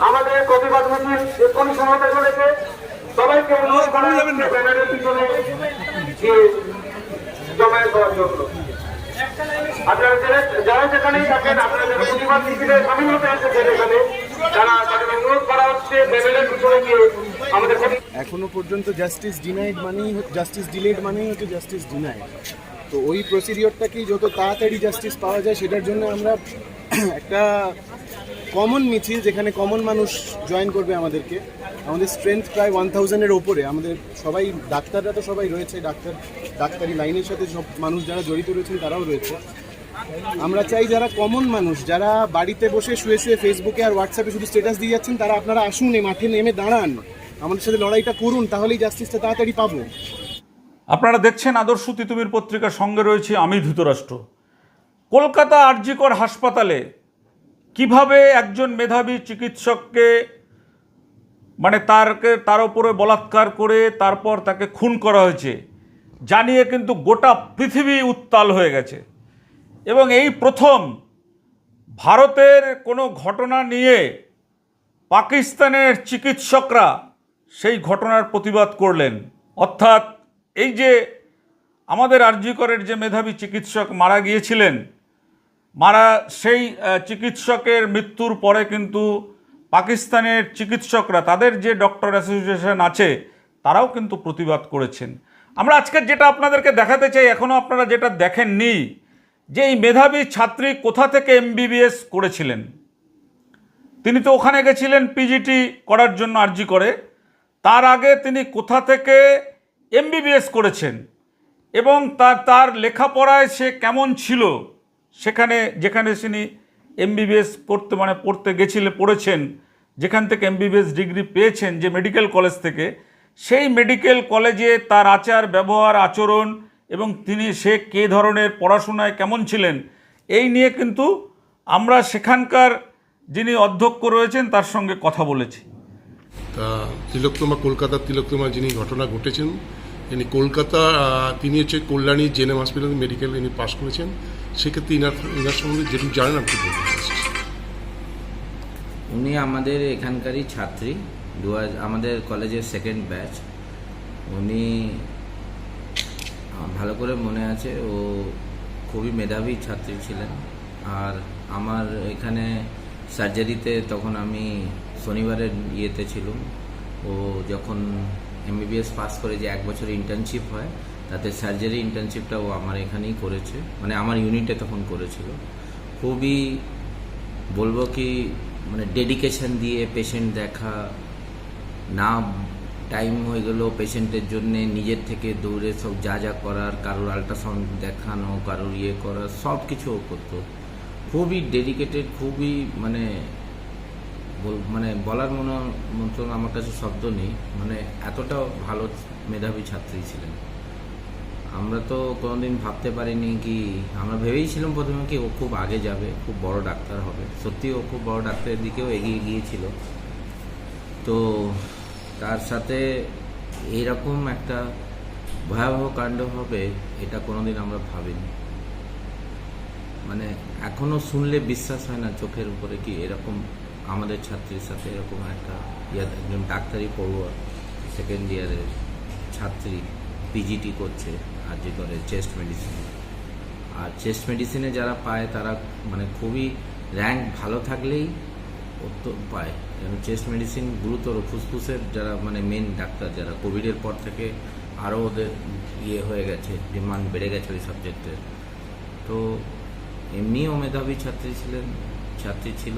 আমাদের প্রতিবাদ মিছিল এক্ষুনি সমাবেশ করেছে সবাইকে অনুরোধ করা হচ্ছে ব্যানারের পিছনে গিয়ে জমায়েত হওয়ার জন্য। আপনারা যারা- যারা যেখানেই থাকেন আপনারা যারা প্রতিবাদ মিছিলে সামিল হতে এসেছেন এখানে তারা তাদের অনুরোধ করা হচ্ছে ব্যানারের পিছনে গিয়ে আমাদের এখনও পর্যন্ত জাস্টিস ডিনাইড মানেই জাস্টিস ডিলেড মানেই হচ্ছে জাস্টিস ডিনাইড তো ওই প্রসিডিওরটাকেই যত তাড়াতাড়ি জাস্টিস পাওয়া যায় সেটার জন্য আমরা একটা কমন মিছিল যেখানে কমন মানুষ জয়েন করবে আমাদেরকে। আমাদের স্ট্রেংথ প্রায় ওয়ান থাউজেন্ডের ওপরে। আমাদের সবাই, ডাক্তাররা তো সবাই রয়েছে, ডাক্তার, ডাক্তারি লাইনের সাথে সব মানুষ যারা জড়িত রয়েছেন তারাও রয়েছে। আমরা চাই যারা কমন মানুষ, যারা বাড়িতে বসে শুয়ে শুয়ে ফেসবুকে আর হোয়াটসঅ্যাপে শুধু স্ট্যাটাস দিয়ে যাচ্ছেন, তারা আপনারা আসুন, এই মাঠে নেমে দাঁড়ান। আমাদের সাথে লড়াইটা করুন, তাহলেই জাস্টিসটা তাড়াতাড়ি পাবো। আপনারা দেখছেন আদর্শ তিতুমির পত্রিকার সঙ্গে রয়েছে আমি ধৃতরাষ্ট্র। কলকাতা আরজিকর হাসপাতালে কীভাবে একজন মেধাবী চিকিৎসককে মানে তারকে, তার উপরে বলাৎকার করে তারপর তাকে খুন করা হয়েছে, জানিয়ে কিন্তু গোটা পৃথিবী উত্তাল হয়ে গেছে। এবং এই প্রথম ভারতের কোনো ঘটনা নিয়ে পাকিস্তানের চিকিৎসকরা সেই ঘটনার প্রতিবাদ করলেন। অর্থাৎ এই যে আমাদের আরজিকরের যে মেধাবী চিকিৎসক মারা গিয়েছিলেন, মারা সেই চিকিৎসকের মৃত্যুর পরে কিন্তু পাকিস্তানের চিকিৎসকরা, তাদের যে ডক্টর অ্যাসোসিয়েশন আছে, তারাও কিন্তু প্রতিবাদ করেছেন। আমরা আজকে যেটা আপনাদেরকে দেখাতে চাই এখনও আপনারা যেটা দেখেননি, যে এই মেধাবী ছাত্রী কোথা থেকে এমবিবিএস করেছিলেন? তিনি তো ওখানে গেছিলেন পিজিটি করার জন্য আর্জি করে, তার আগে তিনি কোথা থেকে এমবিবিএস করেছেন এবং তার তার লেখাপড়ায় সে কেমন ছিল সেখানে, যেখানে তিনি এমবিবিএস করতে মানে পড়তে গেছিলেন পড়েছেন, যেখান থেকে এমবিবিএস ডিগ্রি পেয়েছেন, যে মেডিকেল কলেজ থেকে, সেই মেডিকেল কলেজে তার আচার, ব্যবহার, আচরণ এবং তিনি, সে কে ধরনের পড়াশোনায় কেমন ছিলেন, এই নিয়ে কিন্তু আমরা সেখানকার যিনি অধ্যক্ষ রয়েছেন, তার সঙ্গে কথা বলেছি। তা, তিলোত্তমা কলকাতার তিলোত্তমা যিনি ঘটনা ঘটেছেন ইনি কলকাতা তিনি হচ্ছে কল্যাণী জেনেম হসপিটাল মেডিকেল ইনি পাশ করেছেন। সেক্ষেত্রে ইনার ইনার সম্বন্ধে যেটুকু জানেন আপনি উনি আমাদের এখানকারই ছাত্রী, দু হাজার- আমাদের কলেজের সেকেন্ড ব্যাচ উনি ভালো করে মনে আছে, ও খুবই মেধাবী ছাত্রী ছিলেন। আর আমার এখানে সার্জারিতে তখন আমি শনিবারের ইয়েতে ছিলাম। ও যখন এমবিবিএস পাস করে যে এক বছর ইন্টার্নশিপ হয়, তাতে সার্জারি ইন্টার্নশিপটা ও আমার এখানেই করেছে। মানে আমার ইউনিটে তখন করেছিল। খুবই বলব কি মানে ডেডিকেশন দিয়ে পেশেন্ট দেখা, না টাইম হয়ে গেল পেশেন্টের জন্য নিজের থেকে দৌড়ে সব যা যা করার, কারোর আল্ট্রাসাউন্ড দেখানো, কারোর ইয়ে করা সব কিছু করতো। খুবই ডেডিকেটেড খুবই মানে মানে বলার মনে মতন আমার কাছে শব্দ নেই। মানে এতটা ভালো মেধাবী ছাত্রী ছিলেন। আমরা তো কোনোদিন ভাবতে পারিনি কি, আমরা ভেবেইছিলাম প্রথমে কি ও খুব আগে যাবে, খুব বড় ডাক্তার হবে। সত্যি ও খুব বড় ডাক্তারের দিকেও এগিয়ে গিয়েছিল। তো তার সাথে এইরকম একটা ভয়াবহ কাণ্ড হবে, এটা কোনোদিন আমরা ভাবিনি। মানে এখনও শুনলে বিশ্বাস হয় না চোখের উপরে কি এরকম আমাদের ছাত্রীর সাথে এরকম একটা ইয়া, একজন ডাক্তারি পড়ুয়া সেকেন্ড ইয়ারের ছাত্রী পিজিটি করছে, আর যে করে চেস্ট মেডিসিন আর চেস্ট মেডিসিনে যারা পায়, তারা মানে খুবই র্যাঙ্ক ভালো থাকলেই পায়। এবং চেস্ট মেডিসিন গুরুতর, ফুসফুসের যারা মানে মেন ডাক্তার যারা, কোভিডের পর থেকে আরও ওদের ইয়ে হয়ে গেছে ডিমান্ড বেড়ে গেছে ওই সাবজেক্টের তো এমনিও মেধাবী ছাত্রী ছিলেন, ছাত্রী ছিল।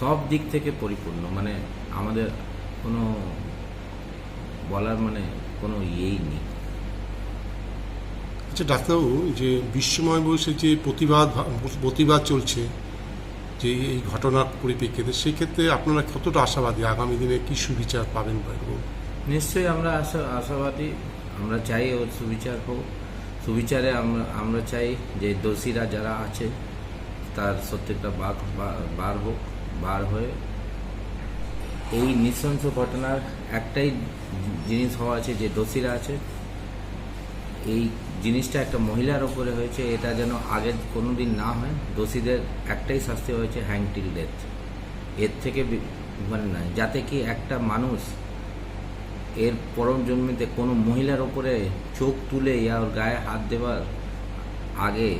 সব দিক থেকে পরিপূর্ণ মানে আমাদের কোনো বলার মানে কোনো ইয়েই নেই। আচ্ছা ডাক্তারবাবু যে বিশ্বময় বয়সে যে প্রতিবাদ প্রতিবাদ চলছে যে এই ঘটনার পরিপ্রেক্ষিতে সেক্ষেত্রে আপনারা কতটা আশাবাদী? আগামী দিনে কি সুবিচার পাবেন নিশ্চয়ই আমরা আশা আশাবাদী আমরা চাই ওর সুবিচার হোক। সুবিচারে আমরা আমরা চাই যে দোষীরা যারা আছে তার সত্যিটা বার- বার হোক। বার হয়ে এই নৃশংস ঘটনার একটাই জিনিস হওয়া আছে, যে দোষীরা আছে, এই জিনিসটা একটা মহিলার ওপরে হয়েছে, এটা যেন আগে কোনো দিন না হয়, দোষীদের একটাই শাস্তি হয়েছে হ্যাং টিল ডেথ এর থেকে মানে না যাতে কি একটা মানুষ এর পরম জন্মিতে কোনো মহিলার ওপরে চোখ তুলে, ইয়া ওর গায়ে হাত দেওয়ার আগে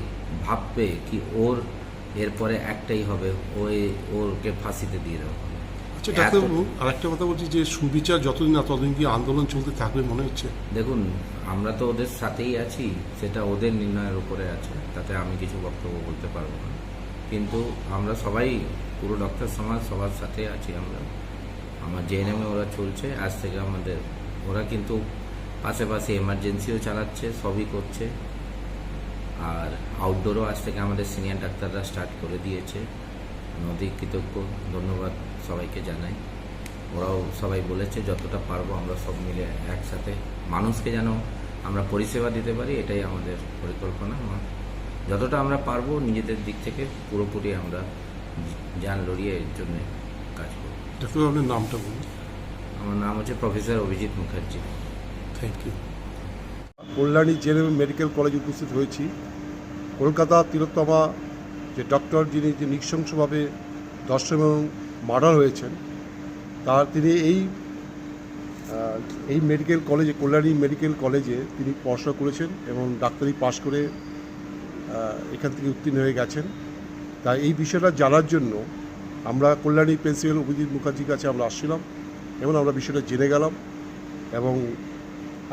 ভাববে কি ওর এরপরে একটাই হবে ওই ওকে ফাঁসিতে দিয়ে দেওয়া হবে। আচ্ছা ডাক্তারবাবু আরেকটা কথা বলছি যে সুবিচার যতদিন না ততদিন কি আন্দোলন চলতে থাকবে মনে হচ্ছে? দেখুন আমরা তো ওদের সাথেই আছি সেটা ওদের নির্ণয়ের উপরে আছে তাতে আমি কিছু বক্তব্য বলতে পারব না। কিন্তু আমরা সবাই পুরো ডক্টর সমাজ সবার সাথে আছি আমরা। আমার জেএনএমে ওরা চলছে আজ থেকে আমাদের ওরা কিন্তু পাশে পাশে এমার্জেন্সিও চালাচ্ছে সবই করছে। আর আউটডোরও আজ থেকে আমাদের সিনিয়র ডাক্তাররা স্টার্ট করে দিয়েছে। নদী কৃতজ্ঞ ধন্যবাদ সবাইকে জানাই। ওরাও সবাই বলেছে যতটা পারব আমরা সব মিলে একসাথে। মানুষকে যেন আমরা পরিষেবা দিতে পারি এটাই আমাদের পরিকল্পনা। যতটা আমরা পারব নিজেদের দিক থেকে পুরোপুরি আমরা যান লড়িয়ে এর জন্য কাজ করব। আপনার নামটা বলুন। আমার নাম হচ্ছে professor Abhijit Mukherjee. Thank you Kalyani JNM medical কলেজে উপস্থিত হয়েছি। কলকাতা তিলোত্তমা, যে ডক্টর যিনি যে নৃশংসভাবে দর্শন এবং মার্ডার হয়েছেন তার তিনি এই এই মেডিকেল কলেজে, কল্যাণী মেডিকেল কলেজে তিনি পড়াশোনা করেছেন এবং ডাক্তারি পাশ করে এখান থেকে উত্তীর্ণ হয়ে গেছেন। তাই এই বিষয়টা জানার জন্য আমরা কল্যাণী প্রিন্সিপাল অভিজিৎ মুখার্জির কাছে আমরা আসছিলাম এবং আমরা বিষয়টা জেনে গেলাম এবং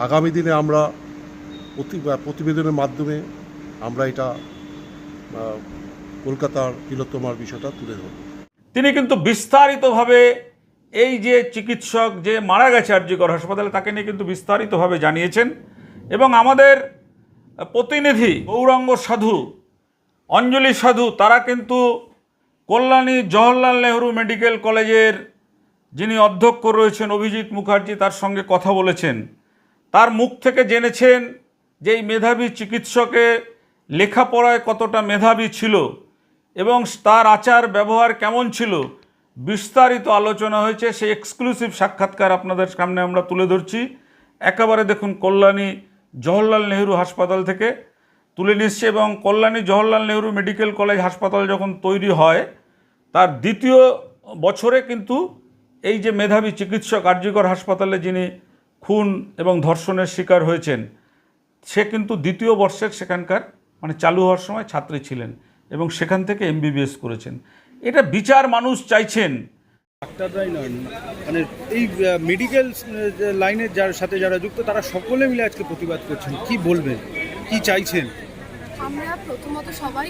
আগামী দিনে আমরা প্রতিবেদনের মাধ্যমে আমরা এটা কলকাতার তিলোত্তমার বিষয়টা তুলে ধরব। তিনি কিন্তু বিস্তারিতভাবে এই যে চিকিৎসক যে মারা গেছে আরজিকর হাসপাতালে, তাকে নিয়ে কিন্তু বিস্তারিতভাবে জানিয়েছেন। এবং আমাদের প্রতিনিধি গৌরাঙ্গ সাধু, অঞ্জলি সাধু, তারা কিন্তু কল্যাণী জওহরলাল নেহরু মেডিকেল কলেজের যিনি অধ্যক্ষ রয়েছেন অভিজিৎ মুখার্জি, তার সঙ্গে কথা বলেছেন। তার মুখ থেকে জেনেছেন যে এই মেধাবী চিকিৎসকে লেখাপড়ায় কতটা মেধাবী ছিল এবং তার আচার ব্যবহার কেমন ছিল, বিস্তারিত আলোচনা হয়েছে, সেই এক্সক্লুসিভ সাক্ষাৎকার আপনাদের সামনে আমরা তুলে ধরছি। একেবারে দেখুন কল্যাণী জওহরলাল নেহরু হাসপাতাল থেকে তুলে নিচ্ছে এবং কল্যাণী জওহরলাল নেহরু মেডিকেল কলেজ হাসপাতাল যখন তৈরি হয়, তার দ্বিতীয় বছরে কিন্তু এই যে মেধাবী চিকিৎসক আরজিকর হাসপাতালে যিনি খুন এবং ধর্ষণের শিকার হয়েছেন সে কিন্তু দ্বিতীয় বর্ষের সেখানকার মানে চালু হওয়ার সময় ছাত্রী ছিলেন এবং সেখান থেকে এমবিবিএস করেছেন। এটা বিচার মানুষ চাইছেন। ডাক্তাররাই নয় মানে এই মেডিকেল লাইনের যার সাথে যারা যুক্ত তারা সকলে মিলে আজকে প্রতিবাদ করছেন। কি বলবেন? কি চাইছেন? আমরা প্রথমত সবাই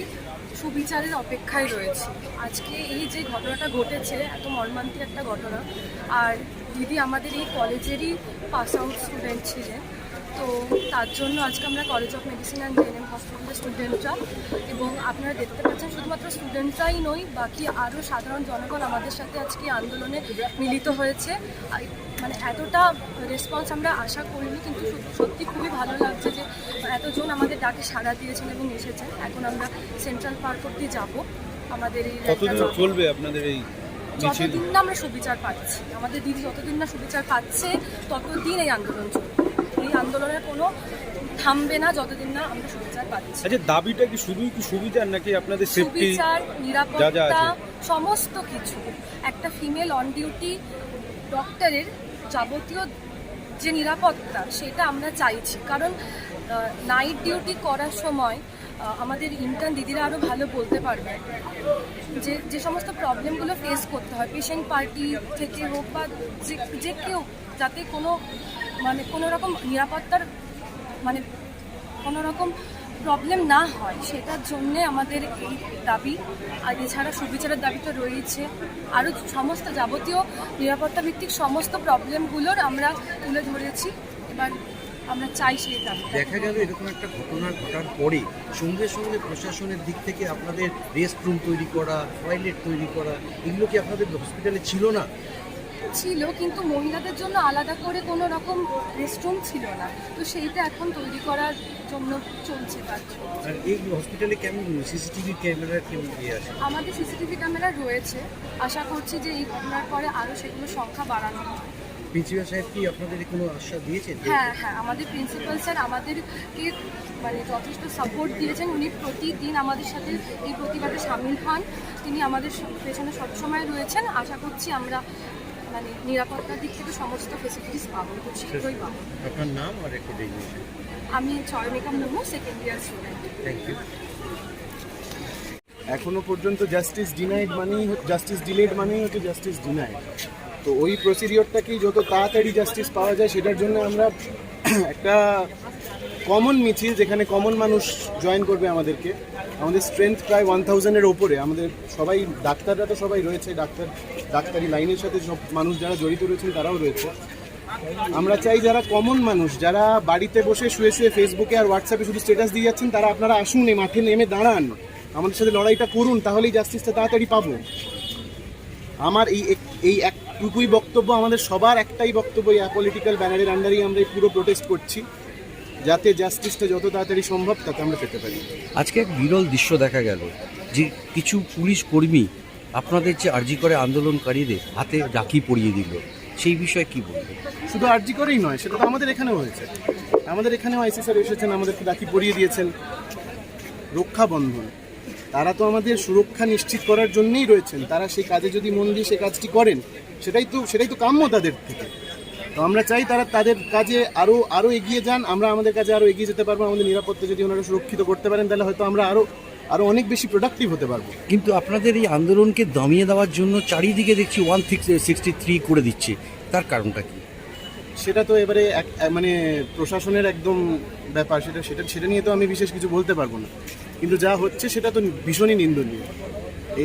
সুবিচারের অপেক্ষায় রয়েছি। আজকে এই যে ঘটনাটা ঘটেছে এত মর্মান্তিক একটা ঘটনা আর দিদি আমাদের এই কলেজেরই পাস আউট স্টুডেন্ট ছিলেন। তো তার জন্য আজকে আমরা college of medicine and JNM হসপিটালের স্টুডেন্টরা এবং আপনারা দেখতে পাচ্ছেন শুধুমাত্র স্টুডেন্টরাই নই বাকি আরও সাধারণ জনগণ আমাদের সাথে আজকে আন্দোলনে মিলিত হয়েছে। মানে এতটা রেসপন্স আমরা আশা করিনি কিন্তু সত্যি- খুবই ভালো লাগছে যে এতজন আমাদের ডাকে সাড়া দিয়েছেন এবং এসেছেন। এখন আমরা সেন্ট্রাল পার্ক অব্দি যাব। আমাদের এই চলবে। আপনাদের এই যতদিন না আমরা সুবিচার পাচ্ছি আমাদের দিদি যতদিন না সুবিচার পাচ্ছে ততদিন এই আন্দোলন চলবে। এই আন্দোলনের কোনো থামবে না যতদিন না আমরা সুবিচার পাচ্ছি। আচ্ছা দাবিটা কি শুধুই কি সুবিচার নাকি আপনাদের সেফটি সুবিচার নিরাপত্তা সমস্ত কিছু। একটা ফিমেল অন ডিউটি ডক্টরের যাবতীয় যে নিরাপত্তা সেটা আমরা চাইছি। কারণ নাইট ডিউটি করার সময় আমাদের ইন্টার্ন দিদিরা আরও ভালো বলতে পারবে। যে যে সমস্ত প্রবলেমগুলো ফেস করতে হয় পেশেন্ট পার্টি থেকে হোক বা যে যে কেউ যাতে কোনো মানে কোনো রকম নিরাপত্তার মানে কোনো রকম প্রবলেম না হয়। সেটার জন্যে আমাদের এই দাবি, আর এছাড়া সুবিচারের দাবি তো রয়েছে। আরও সমস্ত যাবতীয় নিরাপত্তা ভিত্তিক সমস্ত প্রবলেমগুলোর আমরা তুলে ধরেছি। এবার আমরা চাই সেই দাবি দেখা গেল এরকম একটা ঘটনা ঘটার পরে সঙ্গে সঙ্গে প্রশাসনের দিক থেকে আপনাদের রেস্ট রুম তৈরি করা টয়লেট তৈরি করা, এগুলো কি আপনাদের হসপিটালে ছিল না? ছিল কিন্তু মহিলাদের জন্য আলাদা করে কোনো রকম রেস্টরুম ছিল না। তো সেইটা এখন তৈরি করার জন্য চলছে কাজ। এই হসপিটালে কেমন সিসিটিভি ক্যামেরা কেমন দিয়ে আছে আমাদের সিসিটিভি ক্যামেরা রয়েছে। আশা করছি যে এই ঘটনার পরে আরও সেগুলোর সংখ্যা বাড়ানো হবে। প্রিন্সিপাল সাহেব কি আপনাদের কোনো আশ্বাস দিয়েছেন? হ্যাঁ হ্যাঁ আমাদের প্রিন্সিপাল স্যার আমাদেরকে মানে যথেষ্ট সাপোর্ট দিয়েছেন। উনি প্রতিদিন আমাদের সাথে এই প্রতিবাদে সামিল হন। তিনি আমাদের পেছনে সবসময় রয়েছেন। আশা করছি আমরা মানে নিরাপত্তার দিক থেকে সমস্ত ফেসিলিটিস পাবো খুব শীঘ্রই পাবো। আপনার নাম আর একটু আমি Murmu second year student thank you এখনও পর্যন্ত জাস্টিস ডিনাইড মানেই জাস্টিস ডিলেড মানেই হচ্ছে জাস্টিস ডিনাইড তো ওই প্রসিডিওরটাকেই যত তাড়াতাড়ি জাস্টিস পাওয়া যায় সেটার জন্য আমরা একটা কমন মিছিল যেখানে কমন মানুষ জয়েন করবে আমাদেরকে। আমাদের স্ট্রেংথ প্রায় ওয়ান থাউজেন্ডের ওপরে। আমাদের সবাই, ডাক্তাররা তো সবাই রয়েছে, ডাক্তার, ডাক্তারি লাইনের সাথে সব মানুষ যারা জড়িত রয়েছেন, তারাও রয়েছে। আমরা চাই যারা কমন মানুষ, যারা বাড়িতে বসে শুয়ে শুয়ে ফেসবুকে আর হোয়াটসঅ্যাপে শুধু স্ট্যাটাস দিয়ে যাচ্ছেন, তারা আপনারা আসুন, এই মাঠে নেমে দাঁড়ান। আমাদের সাথে লড়াইটা করুন, তাহলেই জাস্টিসটা তাড়াতাড়ি পাবো। আমার এই এই একটুকুই বক্তব্য, আমাদের সবার একটাই বক্তব্য, এই পলিটিক্যাল ব্যানারের আন্ডারেই আমরা এই পুরো প্রোটেস্ট করছি। যাতে জাস্টিসটা যত তাড়াতাড়ি সম্ভব তাতে আমরা পেতে পারি। আজকে এক বিরল দৃশ্য দেখা গেল যে কিছু পুলিশ কর্মী আপনাদের যে আর্জি করে আন্দোলনকারীদের হাতে রাখি পরিয়ে দিল সেই বিষয়ে কি বলবেন? শুধু আরজি করেই নয় সেটা তো আমাদের এখানেও হয়েছে। আমাদের এখানেও আইসি স্যার এসেছেন আমাদেরকে রাখি পরিয়ে দিয়েছেন। রক্ষা বন্ধন তারা তো আমাদের সুরক্ষা নিশ্চিত করার জন্যই রয়েছেন। তারা সেই কাজে যদি মন দিয়ে সে কাজটি করেন সেটাই তো সেটাই তো কাম্য তাদের থেকে। তো আমরা চাই তারা তাদের কাজে আরও আরও এগিয়ে যান। আমরা আমাদের কাজে আরও এগিয়ে যেতে পারব আমাদের নিরাপত্তা যদি ওনারা সুরক্ষিত করতে পারেন তাহলে হয়তো আমরা আরও আরও অনেক বেশি প্রোডাক্টিভ হতে পারব। কিন্তু আপনাদের এই আন্দোলনকে দমিয়ে দেওয়ার জন্য চারিদিকে দেখছি ওয়ান সিক্সটি থ্রি করে দিচ্ছে। তার কারণটা কি? সেটা তো এবারে এক- মানে প্রশাসনের একদম ব্যাপার সেটা সেটা সেটা নিয়ে তো আমি বিশেষ কিছু বলতে পারব না। কিন্তু যা হচ্ছে সেটা তো ভীষণই নিন্দনীয়।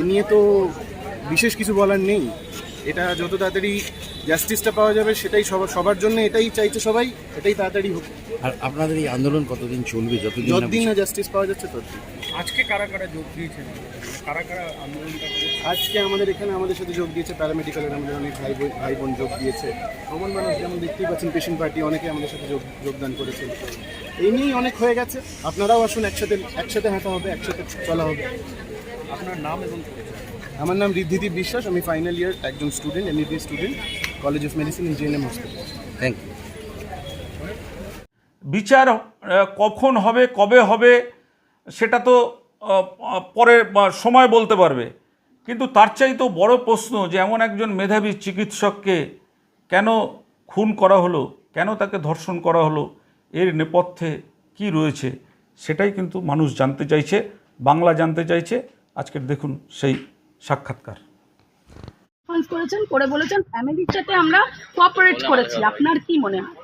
এ নিয়ে তো বিশেষ কিছু বলার নেই। এটা যত তাড়াতাড়ি জাস্টিসটা পাওয়া যাবে সেটাই সবার সবার জন্য এটাই চাইছে সবাই এটাই তাড়াতাড়ি হোক। আর আপনাদের এই আন্দোলন কতদিন চলবে? যতদিন না যতদিন না জাস্টিস পাওয়া যাচ্ছে ততদিন। আজকে কারা কারা যোগ দিয়েছেন? কারা কারা আন্দোলনটা? আজকে আমাদের এখানে আমাদের সাথে যোগ দিয়েছে প্যারামেডিক্যালের আমাদের অনেক ভাই বোন ভাই বোন যোগ দিয়েছে। কমন মানুষ যেমন দেখতেই পাচ্ছেন পেশেন্ট পার্টি অনেকে আমাদের সাথে যোগ যোগদান করেছেন এই নিয়েই অনেক হয়ে গেছে। আপনারাও আসুন একসাথে একসাথে হাঁটা হবে একসাথে চলা হবে। আপনার নাম এবং। আমার নাম ঋদ্ধিদীপ বিশ্বাস আমি ফাইনাল ইয়ার একজন student MBBS student college of medicine engineering hospital thank you বিচার কখন হবে কবে হবে সেটা তো পরে বা সময় বলতে পারবে। কিন্তু তার চাইতেও বড় প্রশ্ন যে এমন একজন মেধাবী চিকিৎসককে কেন খুন করা হলো কেন তাকে ধর্ষণ করা হলো এর নেপথ্যে কি রয়েছে সেটাই কিন্তু মানুষ জানতে চাইছে বাংলা জানতে চাইছে। আজকের দেখুন সেই সাক্ষাৎকার। করেছেন করে বলেছেন ফ্যামিলির সাথে আমরা কোঅপারেট করেছি। আপনার কি মনে হয়?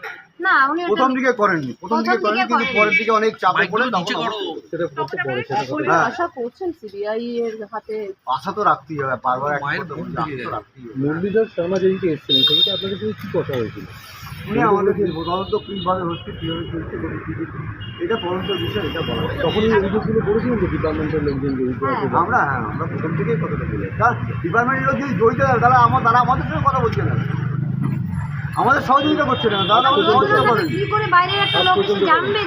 না উনি প্রথম দিকে করেননি প্রথম দিকে প্রথম করেননি কিন্তু পরের দিকে অনেক চাপে পড়ে তখন বলে হ্যাঁ। আশা করছেন সিবিআই এর হাতে? আশা তো রাখতেই হবে বারবার এক। মুরলীধর শর্মা যেদিকে এসেছিলেন সেদিকে আপনাদের কী কথা হয়েছিল? উনি আমাদের তদন্ত কীভাবে হচ্ছে কীভাবে চলছে কোনো কি দিচ্ছে, এটা তদন্তের বিষয় এটা বলা যায়। অভিযোগগুলো করেছিলেন যে ডিপার্টমেন্টের লোকজন জড়িত আমরা হ্যাঁ আমরা প্রথম থেকেই কথাটা বলি। তার ডিপার্টমেন্টের লোক যদি জড়িত তারা আমার তারা আমাদের সঙ্গে কথা বলছে না। আমাদের সহযোগিতা করছে না তারা আমাদের সহযোগিতা করেন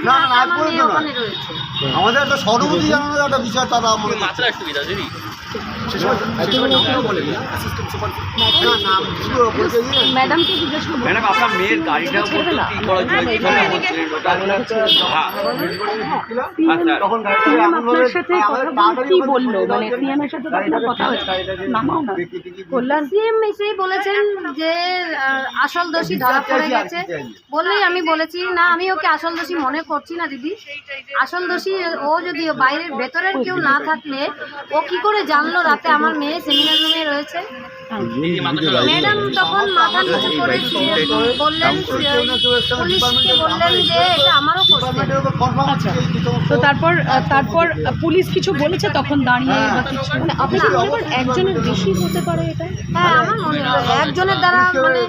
না, রয়েছে? আমাদের একটা সহানুভূতি জানানোর একটা বিষয় তারা আমাদের না না আমি কিছু বলতে দিই না। ম্যাডামকে জিজ্ঞেস করব ম্যাডাম আপনার মেয়ের গাড়িটা তখন গাড়িটা এমন ভাবে আপনার সাথে কথা বলে কি বলল? মানে যে সাথে কথা হয়েছে। নামাও না। কল্যাণ। সিএম এসেই বলেছেন যে আসল দোষী ধরা পড়ে গেছে। বললেই আমি বলেছি না আমি ওকে আসল দোষী মনে করছি না দিদি। আসল দোষী ও যদি বাইরের ভেতরের কেউ না থাকলে ও কি করে জানলো রাতে আমার মেয়ে সেমিনার রুমে রয়েছে। ম্যাডাম তখন মাথা নিচু করে বললেন পুলিশকে বললেন যে এটা আমারও সমস্ত তো তারপর তারপর পুলিশ কিছু বলেছে তখন দাঁড়িয়ে বা কিছু? মানে আপনি কি করেন একজনের বেশি হতে পারে এটা? হ্যাঁ আমার মনে হয় একজনের দ্বারা মানে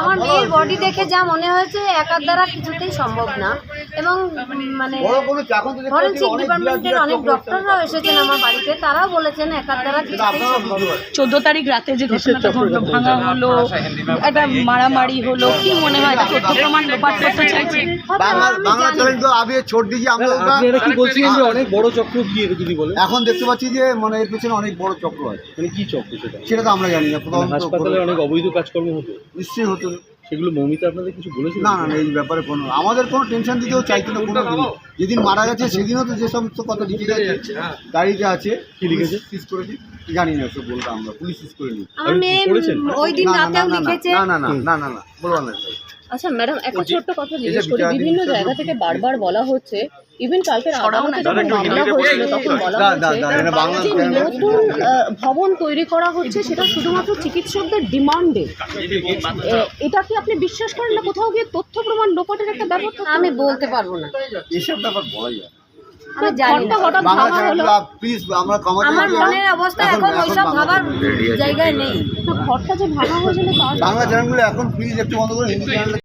আমার মেয়ের বডি দেখে যা মনে হয়েছে একার দ্বারা কিছুতেই সম্ভব না। এবং মানে বড় কোনো এখন তো দেখতে পাচ্ছি ফরেন্সিক অনেক ডিপার্টমেন্টের অনেক ডক্টররাও এসেছেন আমার বাড়িতে। তারাও বলেছেন একার দ্বারা। চোদ্দ তারিখ রাতে যে ঘটনাটা ঘটলো ভাঙা হলো একটা মারামারি হলো কি মনে হয়? এটা তথ্য প্রমাণ লোপাট করতে চাইছে। বাংলা বাংলা চ্যানেল তো আগে ছোট দিয়েছি আমরা ওটা কি বলছিলেন যে অনেক বড় চক্র গিয়ে যদি বলে। এখন দেখতে পাচ্ছি যে মানে এর পেছনে অনেক বড় চক্র আছে। মানে কি চক্র সেটা? সেটা তো আমরা জানি না প্রথম হাসপাতালে অনেক অবৈধ কাজকর্ম হতো। নিশ্চয়ই হতো। সেগুলো মৌমিতা আপনাদের কিছু বলেছিল না না এই ব্যাপারে কোনো আমাদের কোনো টেনশন দিতেও চাইতো না কোনো দিন যেদিন মারা গেছে সেদিনও তো যে সমস্ত কথা লিখে গেছে ডায়েরিতে আছে কি লিখেছে? সিজ করেছি জানি না সব বলব আমরা পুলিশ সিজ করে নিই? ওই দিন না, না, রাতেও না, না, লিখেছে না না না না না না বলব না আচ্ছা ম্যাডাম একটা ছোট্ট কথা জিজ্ঞেস করি। বিভিন্ন জায়গা থেকে বারবার বলা হচ্ছে ইভেন কালকের আদালতে যখন মামলা হয়েছিল তখন বলা হচ্ছে যে নতুন ভবন তৈরি করা হচ্ছে সেটা শুধুমাত্র চিকিৎসকদের ডিমান্ডে। এটা কি আপনি বিশ্বাস করেন না? কোথাও গিয়ে তথ্য প্রমাণ লোপাটের একটা ব্যাপার আমি বলতে পারব না। এসব ব্যাপার বলা যায় আমরা কমাতে আমার মনের অবস্থা এখন ওইসব ভাবার জায়গায় নেই। না, ঘরটা যে ভাঙা হয়েছিল বাংলা চ্যানেলগুলো এখন প্লিজ একটু বন্ধ করে হিন্দি চ্যানেল